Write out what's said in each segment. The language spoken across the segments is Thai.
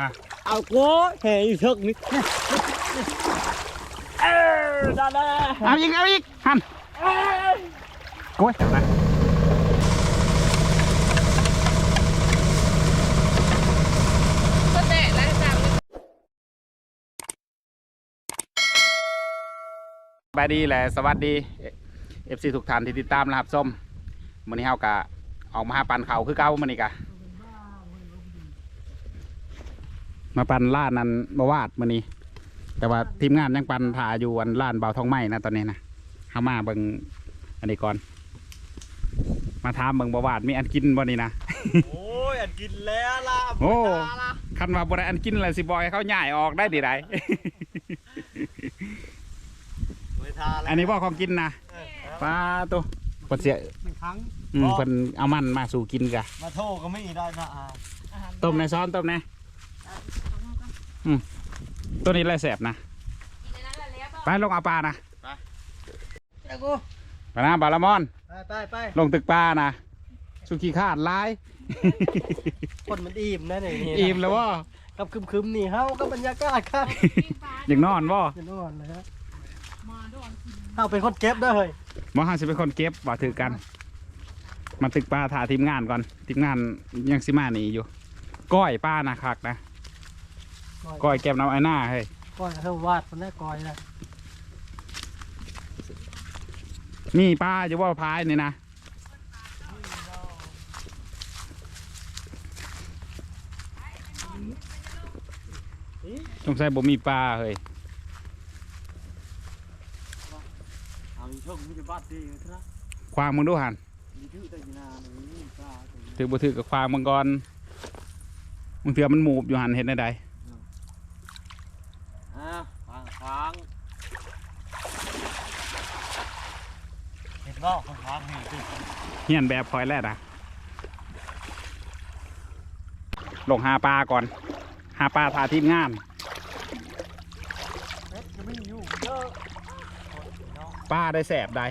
ฮะเอาโก้แห่อีกทึกนี่เออได้ได้เอาอีกเอาอีกหันโอ้ยมาก็แตะแล้วจ้าสบายดีแหละสวัสดีเอฟซีทุกท่านที่ติดตามนะครับส้มวันนี้เฮากะออกมาหาปันเขาคือเก้ามันนี่กะ มาปันล่านนั้นมาวาดมันนี้ แต่ว่าทีมงานยังปันถ่าอยู่อันล่านเบาทองไม้นะตอนนี้นะเฮามาเบิ่งอันนี้ก่อน มาถามเบิ่งบาวาดมีอันกินบ่นี่นะ โอ้ยอันกินแล้วล่ะโอ้บ่ได้ล่ะคันว่าบ่ได้อันกินอะไรสิบอยให้เขาย่ายออกได้ดีไรไม่ทาแล้วอันนี้บ่ของกินนะเออปลาตัวเพิ่นเสียหนึ่งครั้งอืมเพิ่นเอามันมาสู่กินกะมาโทษก็ไม่ได้นะอ่าต้มในซ้อนต้มใน อืมตัวนี้แหละแสบนะไปลงเอาปลานะไอ้กูไปนะบาลามอน ไปไปไปลงตึกปลานะสุขีขาดหลาย คนมันอิ่มนะเนี่ยนี่นะอิ่มแล้วบ่กับคึมๆนี่เฮาก็บรรยากาศครับอยากนอนบ่จะนอนเลยฮะเฮาเป็นคนเก็บเด้อเฮ้ยบ่ฮาสิเป็นคนเก็บบ่ถือกัน มาตึกปลาถ่าทีมงานก่อนทีมงานยังสิมานี่อยู่ ก้อยปลานะคักนะ ก้อยแก้มน้ำไอ้หน้าเฮ้ยก้อยเฮาวาดมันได้ก้อยนะมีปลาอยู่ว่าพายนี่นะสงสัยบ่มีปลาเฮ้ยเอาอีกช่วงมันจะบาดดีครับควางมึงดูหันมีชื่อแต่ยีนาเนี่ยมีปลาตัวนี้ถือบ่ถือกับควางมึงก่อนมึงเถื่อมันหมูบอยู่หันเห็นได้ใด อ่าฟางฟางเห็นบ่ฟางฟางนี่สิ เฮียนแบบคอยแรกนะลงหาปลาก่อน หาปลาทาทีมงานเอ๊ะจะไม่อยู่เยอะเนาะปลาได้แสบได้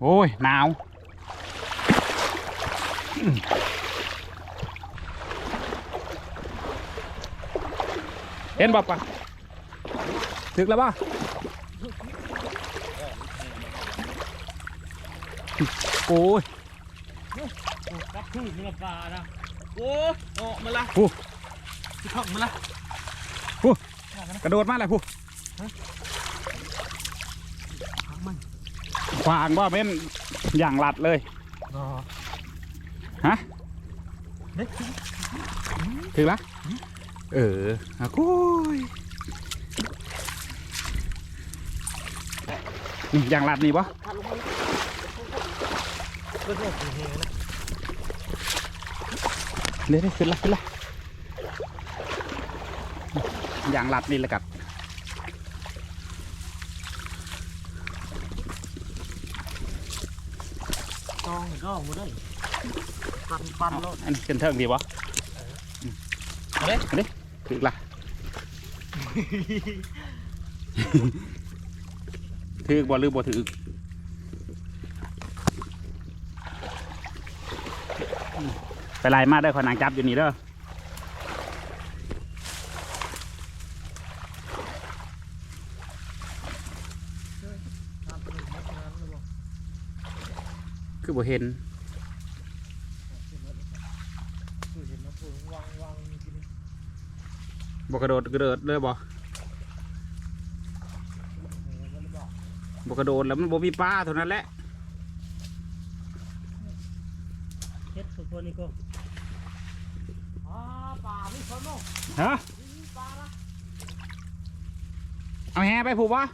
โอ้ยหนาวอืม เห็นบ่ปะถึกแล้วป่ะโอ้ยโอ้กับคือมันละปลานะโอ้ออกมาละผู้ที่เข้ามาละกระโดดมาเลยผู้มันขวางบ่เป็นอย่างหลัดเลยรอฮะเด็กถึงละ เอออะโอ้ยนี่อย่างหลัดนี่ปะพัดลงมาเรื่องสีเฮนะเดี๋ยวๆขึ้นละขึ้นละอย่างหลัดนี่แหละกับจองก็หมดเลยปันปันรถอันนี้ขึ้นเทิงดีปะเอาเด้อันนี้ ถึงละถือบ่หรือบ่ถือไปไล่มาเด้อขอนางจับอยู่นี่เด้อคือบ่เห็นบ่ กระโดดกระโดดเลยบ่บ่กระโดดแล้วมันบ่มีปลาเท่านั้นแหละเฮ็ดสุดตัวนี้ก็อ่าป่าไม่สนเนาะฮะป่าละเอาแฮไปผูกวะ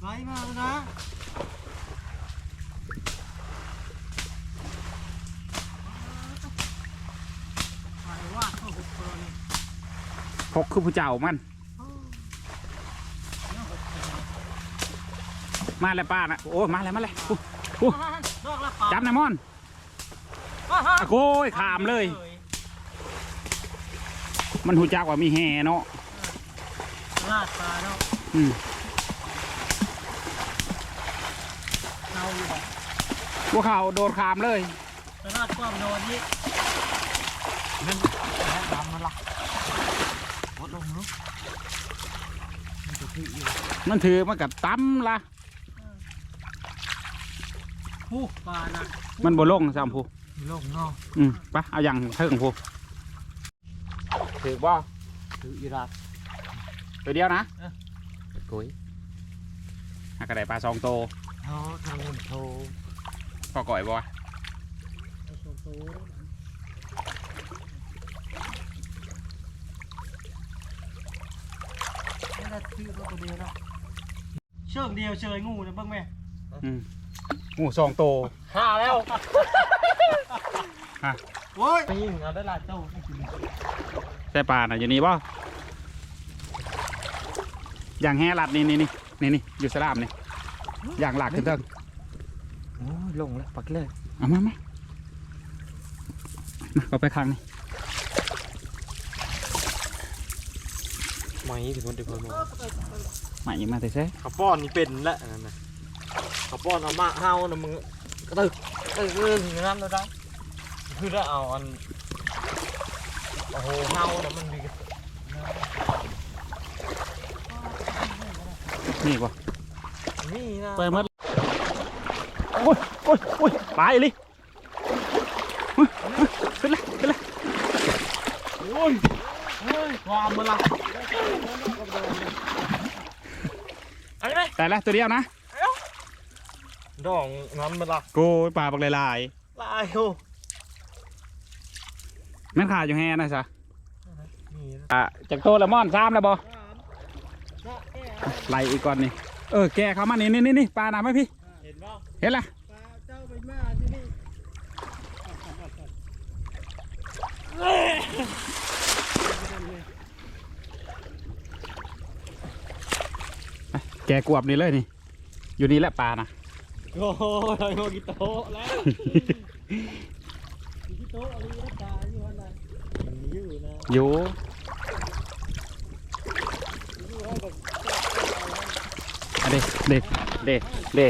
ไปมาแล้วนะไปว่าเข้าหุบตัวนี้ พกคือผู้เจ้ามัน มาแล้วป้านะโอ้มาแล้วมาแล้วจับนายมอนโอ้ยขามเลย มันหูจักว่ามีแห่เนาะลาดปลาเนาะอืมเอาอยู่พวกเขาโดนขามเลยลาดความโดนนี้นึ่แหนดมันละ ลดลงเนาะมันจะที่อยู่มันถือมันกัตั้มละผู้ปลานะมันบ่ลงซ้ำผู้ลงเนาะอืมไปเอาอย่างเทิงผู้ถือบ่ถืออีรักตัวเดียวนะเออกุยหากระไดปลาสองโตวเนาะทางเงินโทรพอก่อยบ่วะโทรโท ได้ชื่อตัวเดียวนะเชืองเดียวเชยงูนะเบิ้งไหมอืมหมูสองโตวห้าแล้วฮะโอ้ยไปยิงเอาได้หละเจ้าไม่กินใช่ปลาน่ะอยู่นี่บ่อย่างแห่ลัดนี่นี่นี่นี่นี่อยู่สลามนี่อย่างหลักขึ้นเทิงโอ้ยลงแล้วปักเลยเอามามามาเอาไปข้างนี่ ไม่ถึงคนเดียวคนใหม่มาแต่เซ่ขับป้อนนี่เป็นแล้วนั่นนะขับป้อนเอามาเฮานะมึงกระตึกตึกตึกอย่างนั้นเลยได้คือได้เอาอันโอ้โหเฮานะมันมีนี่บ่นี่นะไปหมดโอ้ยโอ้ยโอ้ยตายเลยเฮ้ยเฮ้ยขึ้นเลยขึ้นเลยโอ้ยเฮ้ยความมันละ อะไรไหมแต่ละตัวเดียวนะดองงั้นมันละโกูปลาบักลายลายโอ้ๆแม่นขาอยู่แห่นะจ๊ะนี่นะอะจากโตละมอนซ้ำแล้วบ่ไล่อีกก่อนนี่เออแกเข้ามานี่นี่นี่นี่ปลาหนาไหมพี่เห็นป่ะเห็นละปลาเจ้าไปมาที่นี่ แกกวบนี่เลยนี่ อยู่นี่แหละปลานะโอ้ยโมกิโตะแล้วกิโตะอะไรนะตาอยู่วันไหนอยู่นะอยู่อยู่ให้แบบอะเด็เด็เด็เด็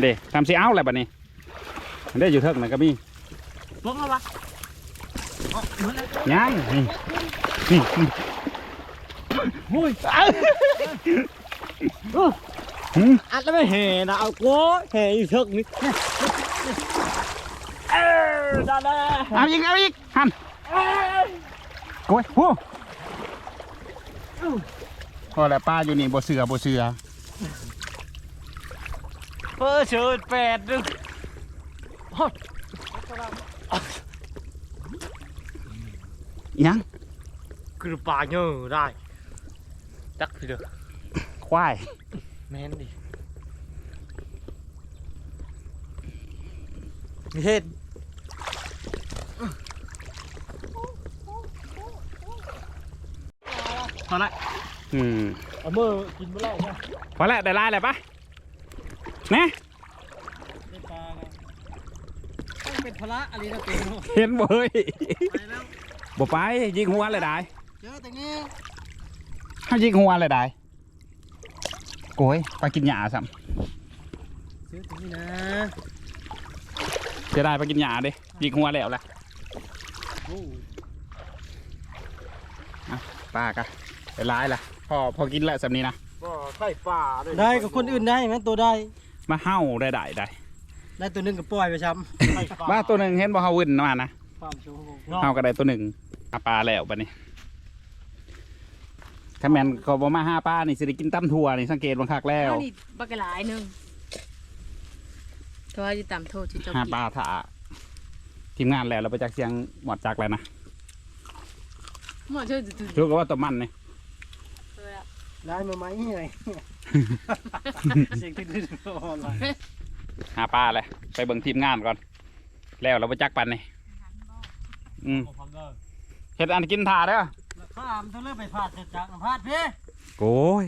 เด็ทำสิเอาแหละบัดนี้ได้อยู่เทิงนั่นก็มีลงแล้ววะอ๋อเหมือนแล้วยังนี่นี่โอ้ย อัดแล้วไม่แห่นะเอาโก้แห่อีกเถิกนี่เออได้แล้วเอาอีกเอาอีกหันโอ้ยโอ้พอแล้วป้าอยู่นี่บ่เสือบ่เสือเพิ่เชิญแปดหนึ่งยังคือปลาเยอะได้จักทีเดียว ควาย แมนดิเห็นพอละอืมเอามือกินไม่ได้ใช่ไหมพอละได้ลายแล้วปะเนะได้ปลากันต้องเป็นพละอะไรนะเก่งเห็นบ่เฮ้ยไปแล้วบ่ไปยิงหัวเลยได้เจอแต่งี้เขายิงหัวเลยได้โกยไปกินหญ้าซ้เจอแต่งี้นะำจะได้ไปกินหญ้าเด้ยิงหัวแล้วล่ะโอ้ป้ากะได้ลายล่ะพอพอกินแล้วสำนี้นะก็ไข่ปลาได้กับคนอื่นได้ไหมตัวได้มาเห่าได้ได้ได้ได้ตัวหนึงก็ปล่อยไปช้ำไข่ปลาว่าตัวหนึ่งเห็นบ่เฮาวินมานะความชูเฮาก็ได้ตัวหนึ่งหาปลาแล้วบัดนี้ ถ้าแม่นเขาบ่มาหาปลานี่สิได้กินตำถั่วนี่สังเกตบังคักแล้วเอานี่บักหลายหนึงตัวจะตามโทษที่เจ้าหากินปลาถ่าทีมงานแล้วเราไปจากเสียงหมดจากแล้วนะหมอช่วยจุดรู้ก็ว่าตัวมันนี่ๆได้มาไหมไง เสียงขึ้นๆอ่อนละหาปลาเลยไปเบิ่งทีมงานก่อน แล้วเราไปจักปันนี่อืม เห็ดอันกินถ่าเด้อ ข้ามเธอเริ่มไปพาดจากพาดพี่โอ้ย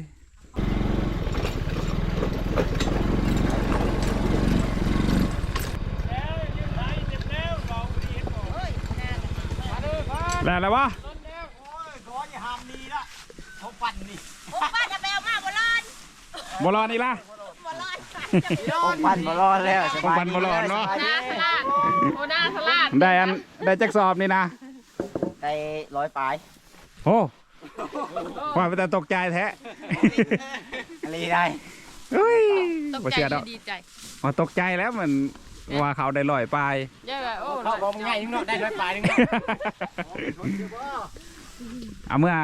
แล้วแล้ววะต้นแนวโอ้ยขออย่าหามดีละเขาปั่นนี่โอ้ป้าจะไปเอามาบ่รอดบอลอนี่ล่ะบ่รอดปองปันบ่รอดแล้วสปองบายปันบ่รอดเนาะหน้าสลาดโอ้หน้าสลาดได้อันได้จักสอบนี่นะได้ร้อยปลาย โอ้ว่าไปแต่ตกใจแท้อะไรได้เฮ้ยตกบ่ใจเชื่อหดรืออกดีใจว่าตกใจแล้วมันว่าเขาได้ลอยไป เยอะเลยโอ้เขาบอกง่ายนึงเนาะได้ร้อยปลายนึงเนาะเอาเมื่อ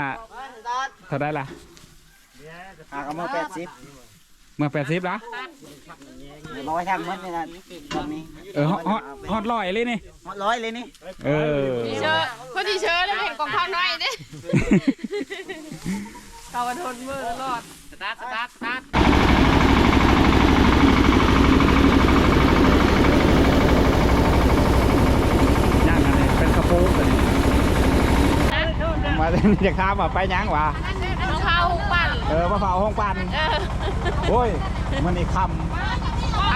เท่าได้ละหากเอามาแปดสิบ เมื่อแปดสิบละร้อยทางมันนี่นะตรงนี้เออฮอดฮอดฮอดลอยเลยนี่ ร้อยเลยนี่เออทีเชิญพอทีเชิญแล้วเห็นกองข้าวน้อยเด้เขากระทนมือตลอดสตาร์ทสตาร์ทสตาร์ทย่างอันนี้เป็นกระปุกอันนี้มาจะข้ามมาไปยังวะน้อง เขาปั่นเออมาเผาห้องปันเออโอ้ยมันนี่คท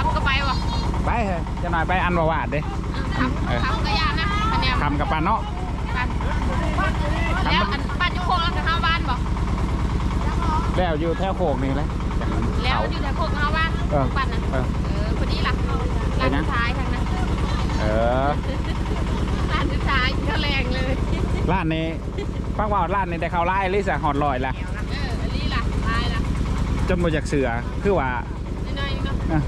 ำก็ไปวะำไปเถอะจะหน่อยไปอันบาวาดเด้ทำทำกระยานนะคะแนนคำกับปันเนาะปั่นแล้วอันปั่นจะโค้งแล้วจะเข้าบ้านบ่แล้วอยู่แถวโคกนี่แหละแล้วอยู่แถวโค้งเข้าบ้านเออปั่นนะเออ เออพอดีล่ะร้านสุดท้ายทางนั้นเออ ร้านสุดท้ายก็แรงเลยร้านนี้ฟังว่าร้านนี้ได้เข้าไล่ลิสอะหอดลอยละเอออันนี้ล่ะตายล่ะ จนมาจากเสือคือว่าน้อยๆเนาะอะ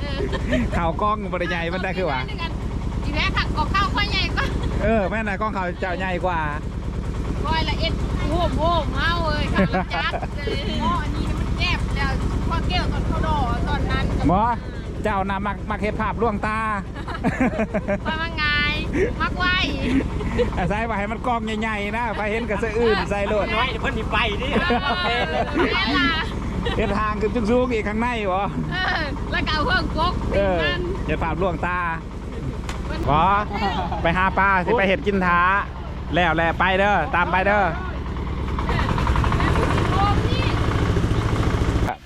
เออข่าวกล้องบริใหญ่มันได้คือว่า อีแม่ขัดกอกข้าวค่อยใหญ่กว่าเออแม่นายกล้องเขาเจ้าใหญ่กว่าก้อยละเอ็ดโว้มโว้มเฮาเอ้ยค่ะรถจักรเลยอ๋ออันนี้มันแก็บแล้วพอเกี่ยวตอนเขาดอตอนนั้นกับหมอเจ้านามักมักเห็ดภาพล่วงตา ไปมาไงมักไว้อาศัยว่าให้มันกล้องใหญ่ๆนะไปเห็นกับเสื้ออื่นใส่โลด น้อยเพิ่นนี่ไปดิแม่ล่ะ เห็นทางขึ้นสูงๆอีกข้างในวะเออแล้วก็เอาเครื่องกกเอติดอมันเห็ดภาพล่วงตาบอไปหาปลาสิไปเห็ดกินท้า แล้วแหละไปเด้อตามไปเด้อ โอ้พี่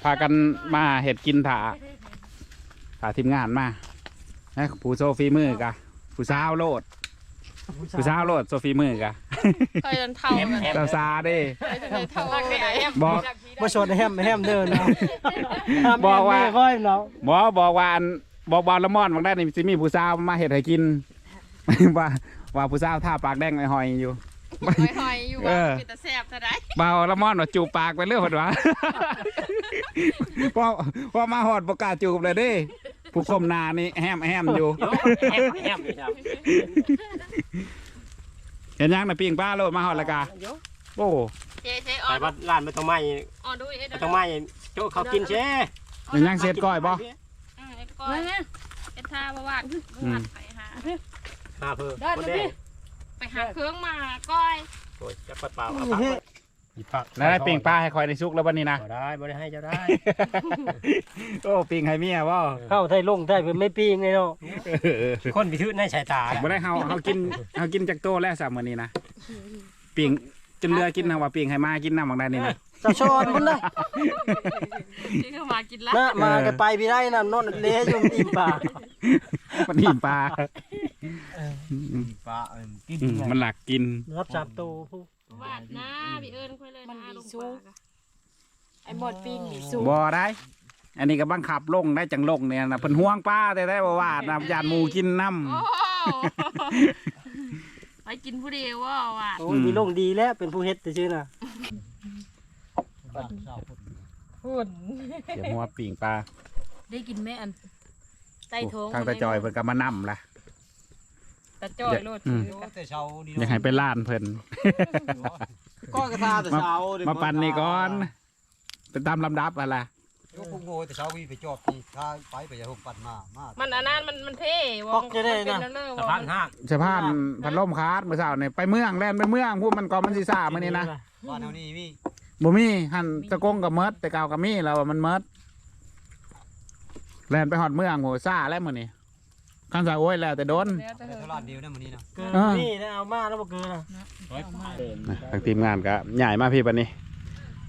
พากันมาเห็ดกินถาถาทีมงานมาเอ้ยผู้โซฟีมือกะผู้สาวโลด ผู้สาวโลดโซฟีมือกะเคยโดนเท่าเลยสาวซาเด้เคยโดนเท่าเลยบอกมาชนแฮมแฮมเดินเนาะบอกว่าค่อยเนาะบอกบอกว่าอันบอกบอลละม่อนบางได้นี่สิมีผู้สาวมาเห็ดให้กินว่าว่าผู้สาวท่าปากแดงไอหอยอยู่หอยๆอยู่เอว่าอเป็นตะแสบเท่าไดเบาละม่อนว่าจูบปากไปเรื่อยหดวะพอพอมาหอดประกล้าศจูบเลยเดิ ผู้คมหนานี่แฮมแฮมอยู่แฮมแฮมนี่ครับเห็นยังนะปิงป้าโลดมาหอดและกาโอ้เจ๊เจ๊อไปอนวัดร้านไม่ต้องไม้ออนดูเอ็ดไม่ต้องไม้โจ้เขากินเช่เห็นยังเสร็จก้อยบ่อืมเอ็ดก้อยเอ็ดท่าบ่วาดบ่วาดไปหาหาเพิ่มคนแดงไปหาเครื่องมาก้อยโอ้ยจะปัดเปล่าเอาผักไว้ อีผักแล้วได้ปิงป้าให้คอยในซุกแล้ววันนี้นะบ่ได้บ่ได้ให้เจ้าได้ โอ้ปิงให้เมียบ่เข้าไทยลงไทยเป็นไม่ปีงเลยเนาะคนพิทึกในสายตาบ่ได้เฮาเฮากินเฮากินจากโตแล้วสามมื้อนี้นะปิงจนเรือกินนะว่าปิงให้มากินน้ำบางได้นี่นะจะชอนมันได้ที่เข้ามากินละนะมากันไปพี่ได้นะนอนเละอยู่อิ่มปากมันหิมปลาปลากินอืมมันหลักกินรับจับโตผู้ วาดนะพี่เอิญค่อยเลยนะลงปากไอ้หมดปิงนี่สูบ่ได้ อันนี้ก็บังคับลงได้จังลงเนี่ยนะเพิ่นห่วงป้าแต่ได้บ่ว่านะยานหมูกินน้ำ โอ้ไปกินผู้เดียวว่าวาดโอ้ยมีลงดีแล้วเป็นผู้เฮ็ดแต่ชื่อน่ะหุ่นเดี๋ยวหัวปิ่งปลาได้กินแม่อันใต้ท้องทางตาจอยเพิ่นก็มานำล่ะ ตาจอยโลดถือแต่เช้านี่อยากให้ไปล้านเพิ่น ก็กระทาแต่เช้ามาปั่นนี่ก่อนเป็นตามลำดับอะไรยกพุงโง่แต่เช้าวีไปจอบที่ท้ายไปไปจะหกปัดมามามันอันนั้นมันมันเท่วงเป็นนั่นเลยสะพานห้างสะพานพัดลมคาดเมื่อเช้านี่ไปเมืองแล่นไปเมืองพวกมันก่อนมันสิซ่ามื้อนี้นะบ้านเฮานี่มีบ่มีหั่นตะกงกับเมิดแต่เก่ากับมีแล้วว่ามันเมิดแล่นไปฮอดเมืองโหซ่าแล้วมื้อนี้ คันสาโอ้ยแล้วแต่โดนแต่เท่าร้านเดียวนะมื้อนี้นะเกินนี่นะเอามาแล้วบ่เกินน่ะทางทีมงานก็ใหญ่มากพี่ปันนี้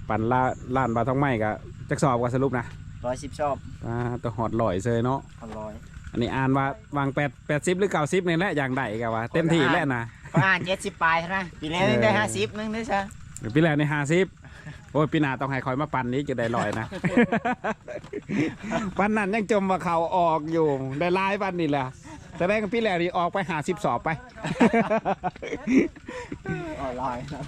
ปันล่าล้านบาทท้องไม้ก็จักสอบก็สรุปนะร้อยสิบชอบอ่าตัวหอดลอยเซยเนาะอร่อยอันนี้อ่านว่าวางแปดแปดสิบหรือเก้าสิบนี่แหละอย่างใดกันวะเต็มที่แล้วนะประมาณเจ็ดสิบปลายเท่านั้นปีนี้นึงได้ห้าสิบนึงได้ใช่เดี๋ยวพี่แล้วในห้าสิบ โอ้ยพี่นาต้องให้คอยมาปั่นนี้จะได้ลอยนะ ปันนั้นยังจมว่าเขาออกอยู่ ได้ลายปันนี่แหละแต่แรกพี่แหล่นี่ออกไปหาสิบสอบไป ออนไลน์นะ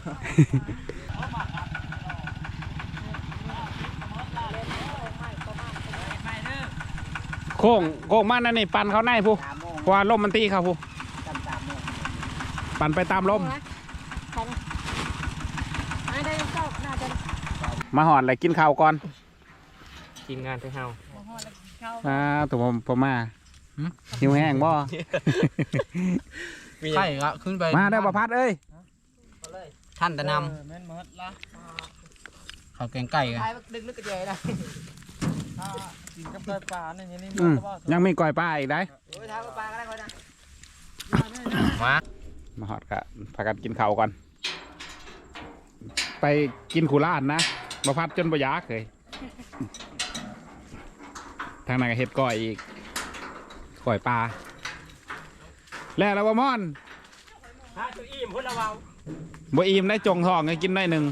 โค้งโค้งมานั่นนี่ปั่นเขาในผู้สามโมงเพราะว่าลมมันตีเขาผู้จำสามโมงปั่นไปตามลมไม่ได้เจ้าน่าจะ มาหอนอะไรกินข้าวก่อนทีมงานไปเฮาเข้าอ่าตัวผมผมมาหิวแห้งบ่ไข่ก็ขึ้นไปมาได้อประพัดเอ้ยท่านแต่นแม่นหมดละำเขาวแกงไก่กันไปดึกนึกกระเจยนะกินกับไก่ป่าเนี่ยอย่างนี้อืมบ่ยังมีก้อยปลาอีกได้โอ้ยท้าปลาก็ได้คนนะมามาหอดกะพากันกินข้าวก่อน ไปกินขุลานนะ ประพัดจนประยากเลยทางนั้นก็เห็ดก้อยอีกก้อยปลาแล้วแล้วบ่มอนถ้าตัวอิ่มพุ่นละเบาบ่อิ่มได้จงทองให้กินได้หนึ่ง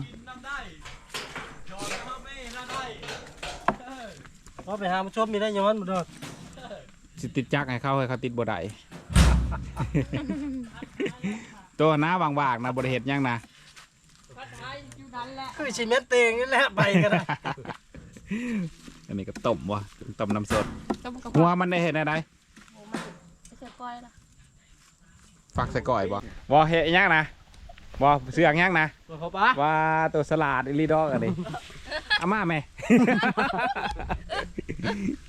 เราไปหาผู้ชมมีได้ย้อนบ่ดอกสิติดจักให้เขาให้เขาติดบ่ได้ตัวหน้าบางๆนะบริเหตุยังนะอยู่นั้นแหละ คือชิเมนเตงนี่แหละไปกันนะอันนี้ก็ต้มวะต้มน้ำสดต้มกระหัวเพาะมันได้เห็นอะไรเสือก้อยละฟักใส่ก่อยบ่บ่เฮ็ดอิหยังนะบ่เสือกยังนะตัวเขาปะว่าตัวสลัดอีหลีดอกอันนี้อาม่าแม่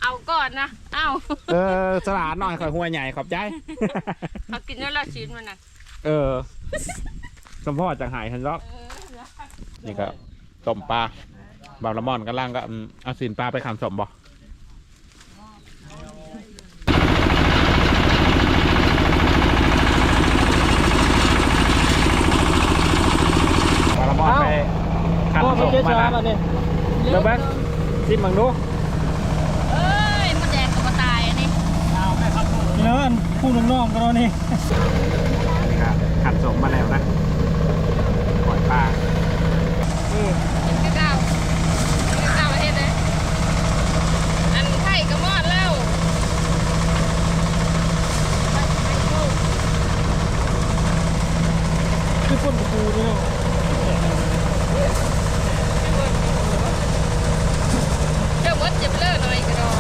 เอาก่อนนะเอาเออสลัดหน่อยข่อยหัวใหญ่ขอบใจเขากินแล้วละชิ้นมันน่ะเออสมพ่อจังหายทันดอกเออ นี่ก็ต้มปลาบาวละม่อนกันล่างก็อืมเอาสินปลาไปขำสมบ่บาวละม่อนไปขันพวกสมันมเจ๊มาช้านะมาเนี่ยเดี๋ยวแบ๊กชิมมังดูเอ้ยมันแดงกับตายอันนี้พี่น้องคู่น้องๆกันเนาะนี่นี่ครับขันสมมาแล้วนะปล่อยปลา กินกระเก้ากินกระเก้าประเทศเลยอันไข่กระมอดแล้วคือพ่นประตูนี่ยะ เจ้าวัดเจ็บเลิศหน่อยกระดอง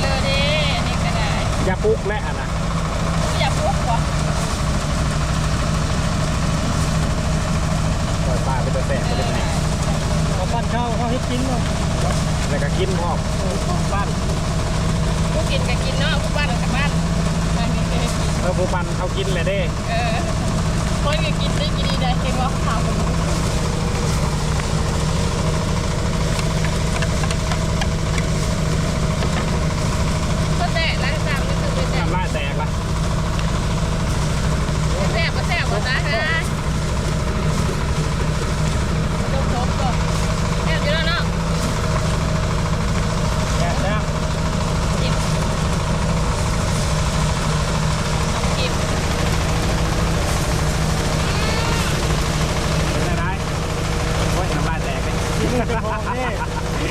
เลอเด้นี่ก็ได้ อย่าปลุกและอันนะ อย่าพวกหัว ปล่อยปลาไปตัวแสบไปเลยนะ เขาปั้นข้าวเขาให้กินเนาะ แล้วก็กินพร้อม ปั้น ผู้กินก็กินเนาะผู้บ้านกับบ้านอันนี้ก็ได้กิน เออผู้ปันเขากินเลยเด้ เออคนก็กินได้กินดีได้เห็นว่าข่าวก็แต่ร้านตามก็คือเป็นแต่ ทำลายแตกละ แซ่บก็แซ่บก็นะฮะลงทบก่อนแซ่บอยู่แล้วเนาะ แย่แล้ว กินต้องกิน เป็นอะไรโอ้ยทำลายแตกเลย อีมือเจ้าของนี่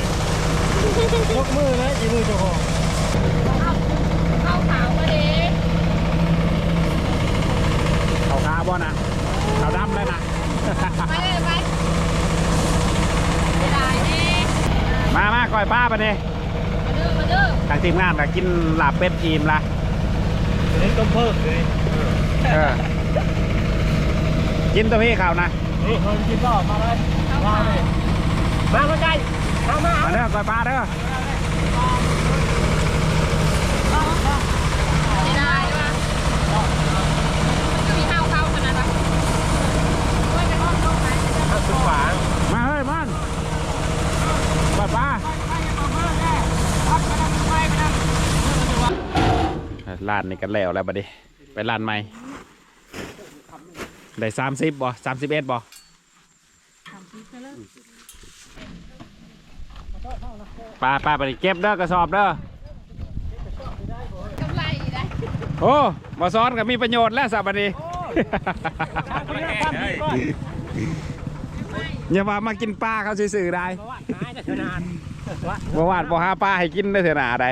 ยกมือนะอีมือเจ้าของ ข้าวขาวมาดิ เขาคาบ่นะเขาดำเลยนะ ไปเลยไปไม่ได้นี่มามาก่อยป้าไปดิมาดื้อมาดื้อทางทีมงานก็กินลาบเป็ดทีมละเล่นต้มเพิ่มเลยเออกินตัวพี่เขานะนี่เพิ่มกินต่อมาเลยข้าวมาขาวเลยมามาใกล้มามามาเด้อก่อยป้าเด้อ ไม่ได้ปะจะมีข้าวเข้าขนาดนั้นว่าจะต้องเข้าไหน จะต้องสุดขวามาเฮ้ยมันก่อยป้าร้านนี้กันแล้วแล้วบัดนี้ไปร้านใหม่ได้สามสิบบ่สามสิบเอ็ดบ่ป้าป้าไปดิเก็บเด้อกระสอบเด้อโอ้มาซ้อนกับมีประโยชน์แล้วสับนี้คนนี้ความดีก่อน อย่าว่ามากินปลาเขาซื่อๆได้เพราะว่าหายแต่นานบ่วาดบ่หาปลาให้กินได้เถอะหนาได้